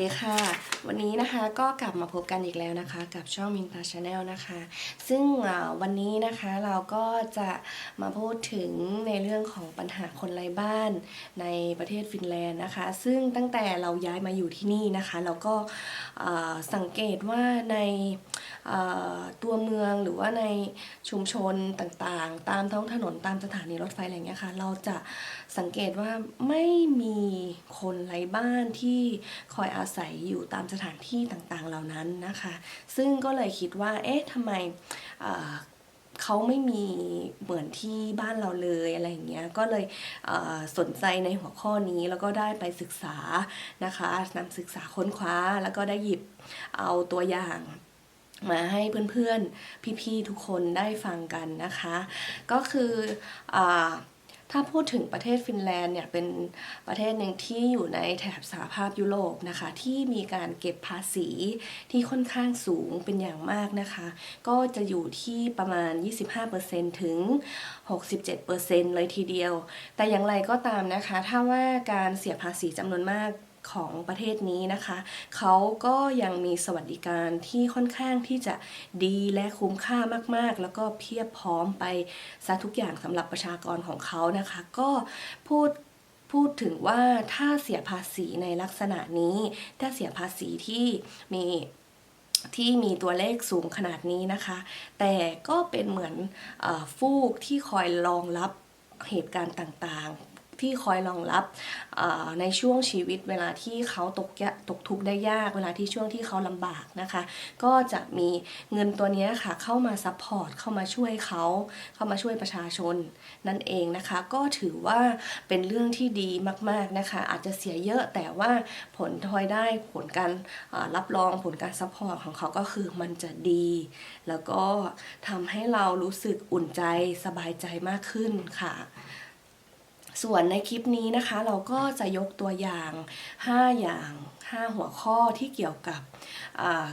ดีค่ะ วันนี้นะคะก็กลับมาพบกันอีกแล้วนะคะ กับช่องมินตาชาแนลนะคะ ซึ่งวันนี้นะคะเราก็จะมาพูดถึงในเรื่องของปัญหาคนไร้บ้านในประเทศฟินแลนด์นะคะ ซึ่งตั้งแต่เราย้ายมาอยู่ที่นี่นะคะ เราก็สังเกตว่าในตัวเมืองหรือว่าในชุมชนต่างๆ ตามท้องถนนตามสถานีรถไฟอะไรเงี้ยค่ะเราจะสังเกตว่าไม่มีคนไร้บ้านที่คอยอาศัยอยู่ตามสถานที่ต่างๆเหล่านั้นนะคะ ซึ่งก็เลยคิดว่า เอ๊ะทำไมเขาไม่มีเหมือนที่บ้านเราเลยอะไรอย่างเงี้ย ก็เลยเสนใจในหัวข้อนี้แล้วก็ได้ไปศึกษานะคะนำศึกษาค้นคว้าแล้วก็ได้หยิบเอาตัวอย่างมาให้เพื่อนๆ พี่ๆ ทุกคนได้ฟังกันนะคะ ก็คืออ ถ้าพูดถึงประเทศฟินแลนด์เนี่ยเป็นประเทศหนึ่งที่อยู่ในแถบสหภาพยุโรปนะคะที่มีการเก็บภาษีที่ค่อนข้างสูงเป็นอย่างมากนะคะ ก็จะอยู่ที่ประมาณ 25%ถึง 67%เลยทีเดียว แต่อย่างไรก็ตามนะคะ ถ้าว่าการเสียภาษีจำนวนมาก ของประเทศนี้นะคะ เขาก็ยังมีสวัสดิการที่ค่อนข้างที่จะดีและคุ้มค่ามากๆ แล้วก็เพียบพร้อมไปซะทุกอย่างสำหรับประชากรของเขานะคะ ก็พูดพูดถึงว่าถ้าเสียภาษีในลักษณะนี้ ถ้าเสียภาษีที่มีที่มีตัวเลขสูงขนาดนี้นะคะ แต่ก็เป็นเหมือนออฟูกที่คอยรองรับเหตุการณ์ต่างๆ ที่คอยรองรับในช่วงชีวิตเวลาที่เขาตกยะตกทุกข์ได้ยากเวลาที่ช่วงที่เขาลำบากนะคะ ก็จะมีเงินตัวนี้ค่ะเข้ามาซัพพอร์ตเข้ามาช่วยเขาเข้ามาช่วยประชาชนนั่นเองนะคะ ก็ถือว่าเป็นเรื่องที่ดีมากๆนะคะ อาจจะเสียเยอะแต่ว่าผลทอยได้ผลการรับรองผลการซัพพอร์ตของเขาก็คือมันจะดี แล้วก็ทำให้เรารู้สึกอุ่นใจสบายใจมากขึ้นค่ะ ส่วนในคลิปนี้นะคะ เราก็จะยกตัวอย่าง 5 อย่าง 5 หัวข้อที่เกี่ยวกับ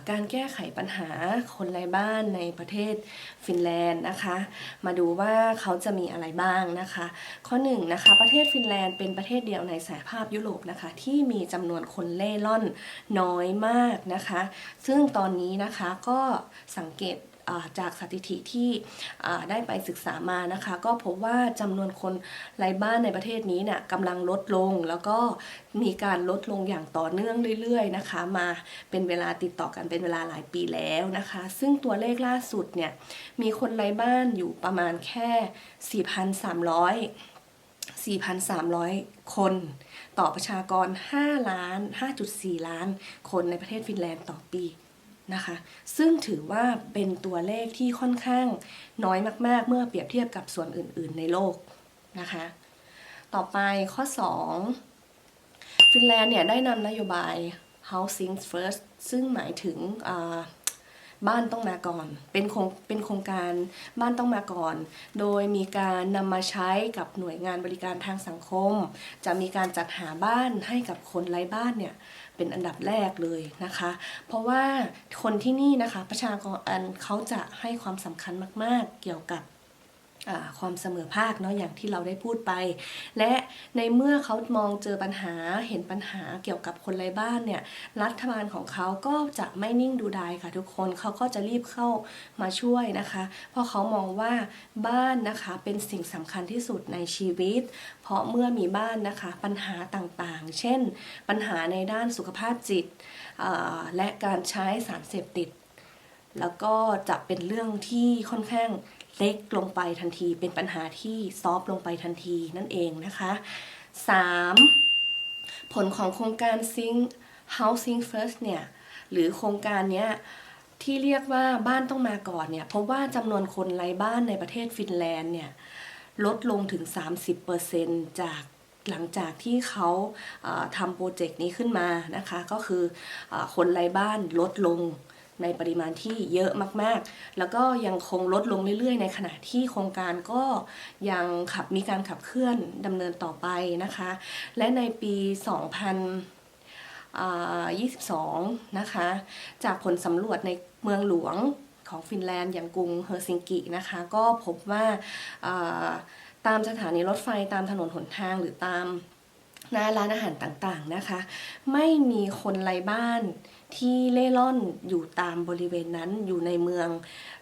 การแก้ไขปัญหาคนไร้บ้านในประเทศฟินแลนด์นะคะ มาดูว่าเขาจะมีอะไรบ้างนะคะ ข้อ1นงนะคะประเทศฟินแลนด์เป็นประเทศเดียวในสหภาพยุโรปนะคะ ที่มีจำนวนคนเล่ร่อนน้อยมากนะคะ ซึ่งตอนนี้นะคะก็สังเกต จากสถิติที่ได้ไปศึกษามานะคะ ก็พบว่าจำนวนคนไร้บ้านในประเทศนี้เนี่ยกำลังลดลง แล้วก็มีการลดลงอย่างต่อเนื่องเรื่อยๆนะคะ มาเป็นเวลาติดต่อกันเป็นเวลาหลายปีแล้วนะคะ ซึ่งตัวเลขล่าสุดเนี่ยมีคนไร้บ้านอยู่ประมาณแค่ 4,300 4,300 คนต่อประชากร 5 ล้าน 5.4 ล้าน คนในประเทศฟินแลนด์ต่อปี นะคะ ซึ่งถือว่าเป็นตัวเลขที่ค่อนข้างน้อยมาก ๆ เมื่อเปรียบเทียบกับส่วนอื่น ๆ ในโลกนะคะ ต่อไปข้อ 2 ฟินแลนด์เนี่ยได้นำนโยบาย housing first ซึ่งหมายถึงบ้านต้องมาก่อน เป็นโครงเป็นโครงการบ้านต้องมาก่อน โดยมีการนำมาใช้กับหน่วยงานบริการทางสังคม จะมีการจัดหาบ้านให้กับคนไร้บ้านเนี่ย เป็นอันดับแรกเลยนะคะ เพราะว่าคนที่นี่นะคะประชากรอันเขาจะให้ความสำคัญมาก ๆ เกี่ยวกับ ความเสมอภาคเนาะอย่างที่เราได้พูดไป และในเมื่อเขามองเจอปัญหาเห็นปัญหาเกี่ยวกับคนไร้บ้านเนี่ยรัฐบาลของเขาก็จะไม่นิ่งดูดายค่ะทุกคนเขาก็จะรีบเข้ามาช่วยนะคะ เพราะเขามองว่าบ้านนะคะเป็นสิ่งสำคัญที่สุดในชีวิต เพราะเมื่อมีบ้านนะคะปัญหาต่างๆ เช่น ปัญหาในด้านสุขภาพจิตและการใช้สารเสพติดแล้วก็จะเป็นเรื่องที่ค่อนข้าง เล็กลงไปทันที เป็นปัญหาที่ซอฟต์ลงไปทันทีนั่นเองนะคะ 3. ผลของโครงการ Sing Housing First เนี่ย หรือโครงการเนี้ยที่เรียกว่าบ้านต้องมาก่อนเนี่ยเพราะว่าจำนวนคนไร้บ้านในประเทศฟินแลนด์เนี่ยลดลงถึง 30%จากหลังจากที่เขาเอ่อทำโปรเจกต์นี้ขึ้นมานะคะ ก็คืออคนไร้บ้านลดลง ในปริมาณที่เยอะมากๆ แล้วก็ยังคงลดลงเรื่อยๆ ในขณะที่โครงการก็ยังขับมีการขับเคลื่อนดำเนินต่อไปนะคะ และในปี 2022 นะคะ จากผลสำรวจในเมืองหลวงของฟินแลนด์อย่างกรุงเฮลซิงกินะคะ ก็พบว่าอ่าตามสถานีรถไฟตามถนนหนทางหรือตามหน้าร้านอาหารต่างๆนะคะ ไม่มีคนไร้บ้าน ที่เล่ร่อนอยู่ตามบริเวณนั้นอยู่ในเมือง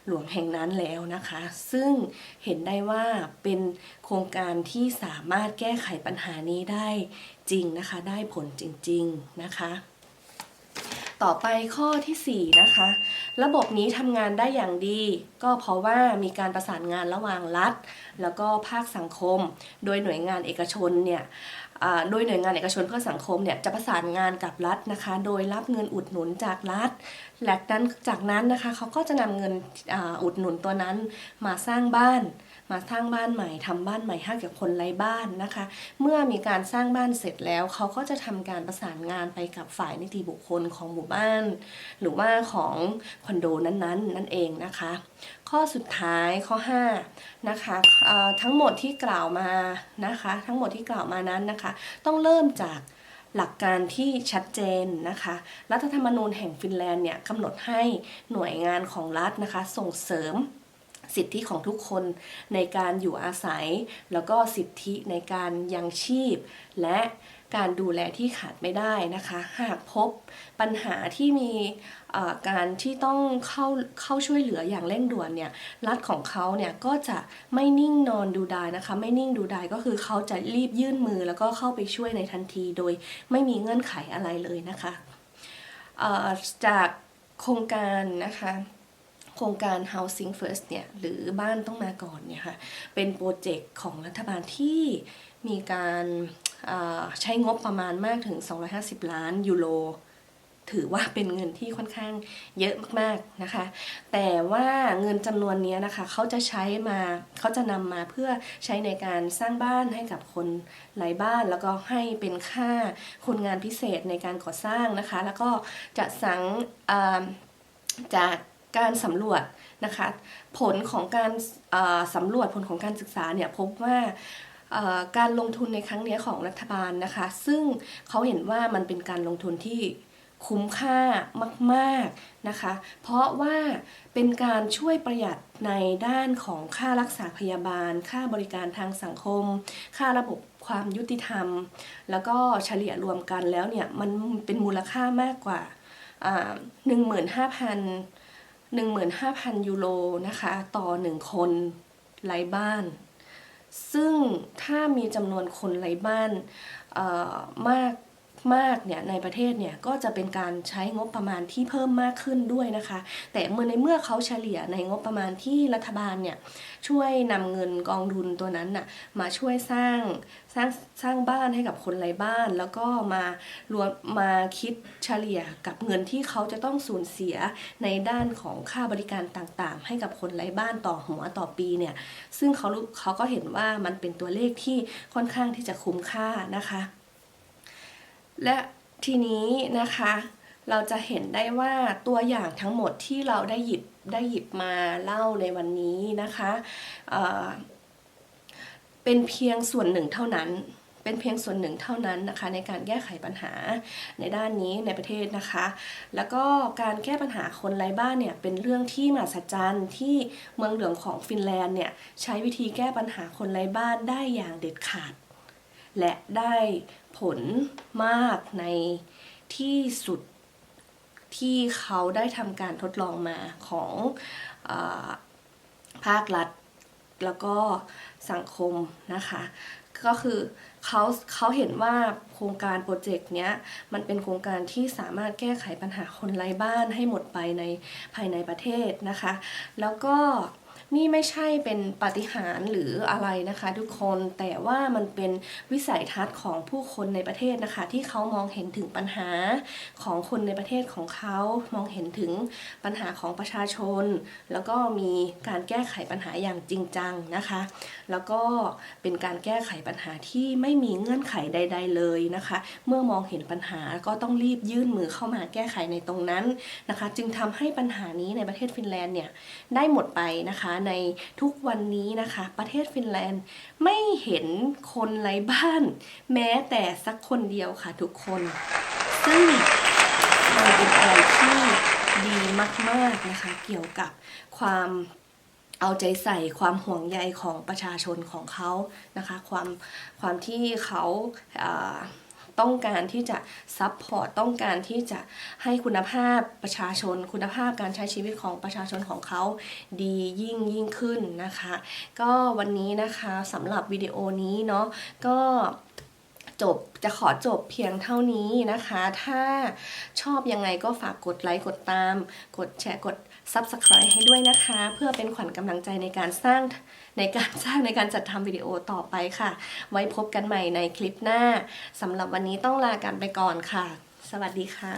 หลวงแห่งนั้นแล้วนะคะ ซึ่งเห็นได้ว่าเป็นโครงการที่สามารถแก้ไขปัญหานี้ได้จริงนะคะ ได้ผลจริง ๆนะคะต่อไปข้อทีสี่4 นะคะ ระบบนี้ทำงานได้อย่างดี ก็เพราะว่ามีการประสานงานระหว่างรัฐ แล้วก็ภาคสังคม โดยหน่วยงานเอกชนเนี่ย โดยหน่วยงานเอกชนเพื่อสังคมเนี่ยจะประสานงานกับรัฐนะคะ โดยรับเงินอุดหนุนจากรัฐและนั้นจากนั้นนะคะเขาก็จะนำเงินอ,อุดหนุนตัวนั้นมาสร้างบ้านมาสร้างบ้านใหม่ทำบ้านใหม่ให้กับคนไร้บ้านนะคะ เมื่อมีการสร้างบ้านเสร็จแล้วเขาก็จะทำการประสานงานไปกับฝ่ายนิติบุคคลของหมู่บ้าน หรือว่าของคอนโดนั้นๆ นั่นเองนะคะ ข้อสุดท้ายข้อ5นะคะทั้งหมดที่กล่าวมานะคะ ทั้งหมดที่กล่าวมานั้นนะคะ ต้องเริ่มจากหลักการที่ชัดเจนนะคะ รัฐธรรมนูญแห่งฟินแลนด์เนี่ยกำหนดให้หน่วยงานของรัฐนะคะ ส่งเสริมสิทธิของทุกคนในการอยู่อาศัย แล้วก็สิทธิในการยังชีพและ การดูแลที่ขาดไม่ได้นะคะ หากพบปัญหาที่มีการที่ต้องเข้าเข้าช่วยเหลืออย่างเร่งด่วนเนี่ยรัฐของเขาเนี่ยก็จะไม่นิ่งนอนดูดายนะคะ ไม่นิ่งดูดายก็คือเขาจะรีบยื่นมือแล้วก็เข้าไปช่วยในทันที โดยไม่มีเงื่อนไขอะไรเลยนะคะจากโครงการนะคะโครงการ Housing First เนี่ยหรือบ้านต้องมาก่อนเนี่ยค่ะเป็นโปรเจกต์ของรัฐบาลที่มีการ ใช้งบประมาณมากถึง 250 ล้านยูโรถือว่าเป็นเงินที่ค่อนข้างเยอะมากๆนะคะ แต่ว่าเงินจำนวนนี้นะคะเขาจะใช้มาเขาจะนำมาเพื่อใช้ในการสร้างบ้านให้กับคนไร้บ้าน แล้วก็ให้เป็นค่าคนงานพิเศษในการก่อสร้างนะคะ แล้วก็จะสังจากการสำรวจนะคะ ผลของการสำรวจผลของการศึกษาเนี่ยพบว่า การลงทุนในครั้งนี้ของรัฐบาลนะคะ ซึ่งเขาเห็นว่ามันเป็นการลงทุนที่คุ้มค่ามากๆนะคะ เพราะว่าเป็นการช่วยประหยัดในด้านของค่ารักษาพยาบาล ค่าบริการทางสังคม ค่าระบบความยุติธรรม แล้วก็เฉลี่ยรวมกันแล้วเนี่ย มันเป็นมูลค่ามากกว่าหนึ่งหมื่นห้าพันหนึ่งหมื่นห้าพันยูโรนะคะ ต่อหนึ่งคนไร้บ้าน ซึ่งถ้ามีจำนวนคนไร้บ้านมาก มากเนี่ยในประเทศเนี่ยก็จะเป็นการใช้งบประมาณที่เพิ่มมากขึ้นด้วยนะคะ แต่เมื่อในเมื่อเขาเฉลี่ยในงบประมาณที่รัฐบาลเนี่ยช่วยนำเงินกองทุนตัวนั้นน่ะมาช่วยสร้างสร้างสร้างบ้านให้กับคนไร้บ้าน แล้วก็มารวมมาคิดเฉลี่ยกับเงินที่เขาจะต้องสูญเสียในด้านของค่าบริการต่างๆ ให้กับคนไร้บ้านต่อหัวต่อปีเนี่ยซึ่งเขารู้เขาก็เห็นว่ามันเป็นตัวเลขที่ค่อนข้างที่จะคุ้มค่านะคะ และทีนี้นะคะ เราจะเห็นได้ว่าตัวอย่างทั้งหมดที่เราได้หยิบได้หยิบมาเล่าในวันนี้นะคะเเป็นเพียงส่วนหนึ่งเท่านั้น เป็นเพียงส่วนหนึ่งเท่านั้นนะคะ ในการแก้ไขปัญหาในด้านนี้ในประเทศนะคะ แล้วก็การแก้ปัญหาคนไร้บ้านเนี่ยเป็นเรื่องที่มหัศจรรย์ที่เมืองหลวงของฟินแลนด์เนี่ยใช้วิธีแก้ปัญหาคนไร้บ้านได้อย่างเด็ดขาด และได้ผลมากในที่สุดที่เขาได้ทำการทดลองมาของอภาครัฐ แล้วก็สังคมนะคะ ก็คือเขาเขาเห็นว่าโครงการโปรเจกต์เนี้ยมันเป็นโครงการที่สามารถแก้ไขปัญหาคนไร้บ้านให้หมดไปในภายในประเทศนะคะ แล้วก็ นี่ไม่ใช่เป็นปาฏิหาริย์หรืออะไรนะคะ ทุกคนแต่ว่ามันเป็นวิสัยทัศน์ของผู้คนในประเทศนะคะ ที่เขามองเห็นถึงปัญหาของคนในประเทศของเขามองเห็นถึงปัญหาของประชาชน แล้วก็มีการแก้ไขปัญหาอย่างจริงจังนะคะ แล้วก็เป็นการแก้ไขปัญหาที่ไม่มีเงื่อนไขใด ๆ เลยนะคะ เมื่อมองเห็นปัญหาก็ต้องรีบยื่นมือเข้ามาแก้ไขในตรงนั้นนะคะ จึงทำให้ปัญหานี้ในประเทศฟินแลนด์เนี่ยได้หมดไปนะคะในทุกวันนี้นะคะ ประเทศฟินแลนด์ไม่เห็นคนไร้บ้าน แม้แต่สักคนเดียวค่ะทุกคน ซึ่งมันเป็นอะไรที่ดีมาก ๆ นะคะ เกี่ยวกับความเอาใจใส่ความห่วงใยของประชาชนของเขานะคะ ความความที่เขาา ต้องการที่จะซัพพอร์ตต้องการที่จะให้คุณภาพประชาชน คุณภาพการใช้ชีวิตของประชาชนของเขาดียิ่งยิ่งขึ้นนะคะ ก็วันนี้นะคะสำหรับวิดีโอนี้เนาะก็จบจะขอจบเพียงเท่านี้นะคะ ถ้าชอบยังไงก็ฝากกดไลค์กดตาม กดแชร์กด ซับสไคร์ตให้ด้วยนะคะ เพื่อเป็นขวัญกำลังใจในการสร้างในการสร้างในการจัดทำวิดีโอต่อไปค่ะ ไว้พบกันใหม่ในคลิปหน้าสำหรับวันนี้ต้องลากันไปก่อนค่ะ สวัสดีค่ะ